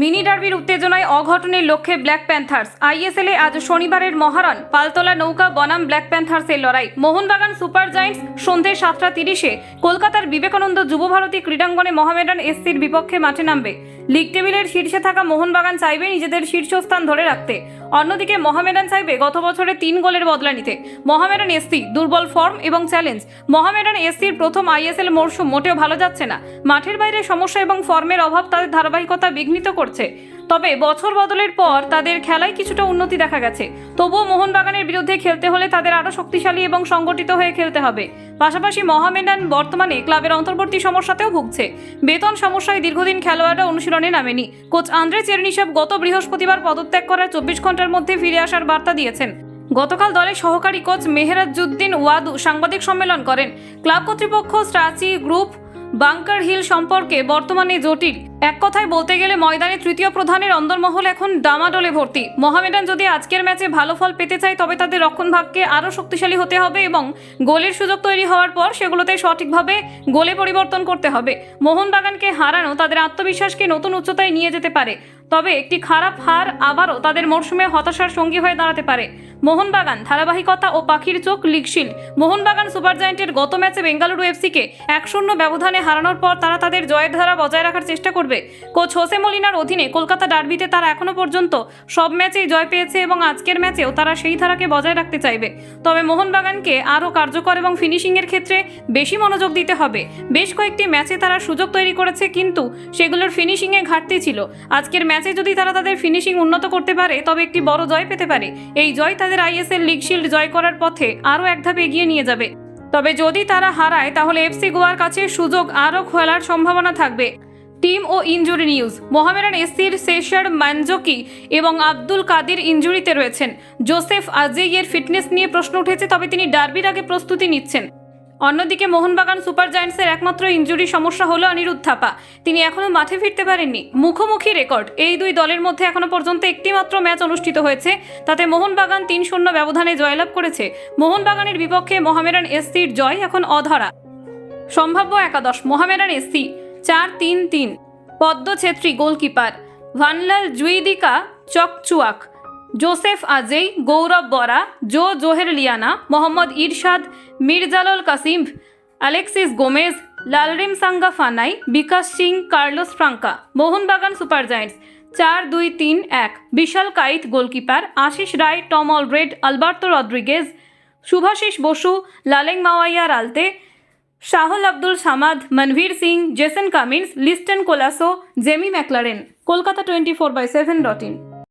Mini ডার্বির উত্তেজনায় অঘটনের লক্ষ্যে black Panthers. ISL এ আজ শনিবারের মহারণ পালতলা নৌকা, বনাম ব্ল্যাক প্যান্থার্সের লড়াই। মোহনবাগান সুপার জায়ান্টস সন্ধে সাতটা তিরিশে কলকাতার বিবেকানন্দ যুবভারতী ক্রীড়াঙ্গনে মহামেডান এসসির বিপক্ষে মাঠে নামবে। লিগ টেবিলের শীর্ষে থাকা মোহনবাগান চাইবে নিজেদের শীর্ষস্থান ধরে রাখতে। অন্যদিকে মহামেডান চাইবে গত বছরে তিন গোলের বদলা নিতে। মহামেডান এসসি দুর্বল ফর্ম এবং চ্যালেঞ্জ। মহামেডান এসসির প্রথম আইএসএল মরশুম মোটেও ভালো যাচ্ছে না। মাঠের বাইরে সমস্যা এবং ফর্মের অভাব তাদের ধারাবাহিকতা বিঘ্নিত করছে। তবে বছর বদলের পর তাদের খেলায় কিছুটা উন্নতি দেখা গেছে। তবুও মোহনবাগানের বিরুদ্ধে খেলতে হলে তাদের আরও শক্তিশালী এবং সংগঠিত হয়ে খেলতে হবে। পাশাপাশি মহামেডান বর্তমানে ক্লাবের অন্তর্বর্তী সমস্যাতেও ভুগছে। বেতন সমস্যায় দীর্ঘদিন খেলোয়াড়রা অনুশীলনে নামেনি। কোচ আন্দ্রে চেরনিসব গত বৃহস্পতিবার পদত্যাগ করার চব্বিশ ঘণ্টার মধ্যে ফিরে আসার বার্তা দিয়েছেন। গতকাল দলের সহকারী কোচ মেহেরাজুদ্দিন ওয়াদু সাংবাদিক সম্মেলন করেন। ক্লাব কর্তৃপক্ষ স্ট্রাচি গ্রুপ বাংকার হিল সম্পর্কে বর্তমানে জটিল। এক কথায় বলতে গেলে ময়দানে তৃতীয় প্রধানের অন্দরমহল এখন ডামাডোলে ভর্তি। মোহামেডান যদি আজকের ম্যাচে ভালো ফল পেতে চায়, তবে তাদের রক্ষণভাগকে আরও শক্তিশালী হতে হবে এবং গোলের সুযোগ তৈরি হওয়ার পর সেগুলোতে সঠিকভাবে গোলে পরিবর্তন করতে হবে। মোহনবাগানকে হারানো তাদের আত্মবিশ্বাসকে নতুন উচ্চতায় নিয়ে যেতে পারে, তবে একটি খারাপ হার আবারও তাদের মরশুমে হতাশার সঙ্গী হয়ে দাঁড়াতে পারে। মোহনবাগান ধারাবাহিকতা ও পাখির চোখ লিগশিল মোহনবাগান সুপার জায়েন্টের গত ম্যাচে বেঙ্গালুরু এফসিকে এক শূন্য ব্যবধানে হারানোর পর তারা তাদের জয়ের ধারা বজায় রাখার চেষ্টা করবে। কোচ হোসে মলিনার অধীনে কলকাতা ডার্বিতে তারা এখনও পর্যন্ত সব ম্যাচেই জয় পেয়েছে এবং আজকের ম্যাচেও তারা সেই ধারাকে বজায় রাখতে চাইবে। তবে মোহনবাগানকে আরও কার্যকর এবং ফিনিশিংয়ের ক্ষেত্রে বেশি মনোযোগ দিতে হবে। বেশ কয়েকটি ম্যাচে তারা সুযোগ তৈরি করেছে, কিন্তু সেগুলোর ফিনিশিংয়ে ঘাটতি ছিল। আজকের ম্যাচে যদি তারা তাদের ফিনিশিং উন্নত করতে পারে, তবে একটি বড় জয় পেতে পারে। এই জয় তাদের আইএসএল লিগ শিল্ড জয় করার পথে আরও এক ধাপ এগিয়ে নিয়ে যাবে। তবে যদি তারা হারায়, তাহলে এফসি গোয়ার কাছে সুযোগ আরও খেলার সম্ভাবনা থাকবে। টিম ও ইনজুরি নিউজ। মোহামেডান এসির শেষার মানজকি এবং আব্দুল কাদির ইনজুরিতে রয়েছেন। জোসেফ আজেইয়ের ফিটনেস নিয়ে প্রশ্ন উঠেছে, তবে তিনি ডার্বির আগে প্রস্তুতি নিচ্ছেন। অন্যদিকে মোহনবাগান সুপার জায়ান্টসের একমাত্র ইনজুরি সমস্যা হলো অনিরুদ্ধ থাপা। তিনি এখনও মাঠে ফিরতে পারেননি। মুখোমুখি রেকর্ড। এই দুই দলের মধ্যে এখনও পর্যন্ত একটি মাত্র ম্যাচ অনুষ্ঠিত হয়েছে। তাতে মোহনবাগান তিন শূন্য ব্যবধানে জয়লাভ করেছে। মোহনবাগানের বিপক্ষে মোহামেডান এসসির জয় এখন অধরা। সম্ভাব্য একাদশ, মোহামেডান এসসি চার তিন তিন। Padam Chhetri goalkeeper Vanlal Zuidika Chhakchhuak, Joseph Adjei, Gaurav Bora, Zo Zoherliana Mohammad Irshad, Mirjalol Kasimov Alexis Gomez, Lalrimsanga Fanai, Bikash Singh, Carlos Franca, Mohun Bagan super giants, চার দুই তিন এক। Vishal Kaith goalkeeper Ashish Rai, Tom Aldred, Alberto Rodriguez, Subhasish Bose, Lalengmawia Ralte Sahal Abdul Samad, Manvir Singh, Jason Cummings, Liston Colaco, Jamie Maclaren. Kolkata twenty four by seven dot in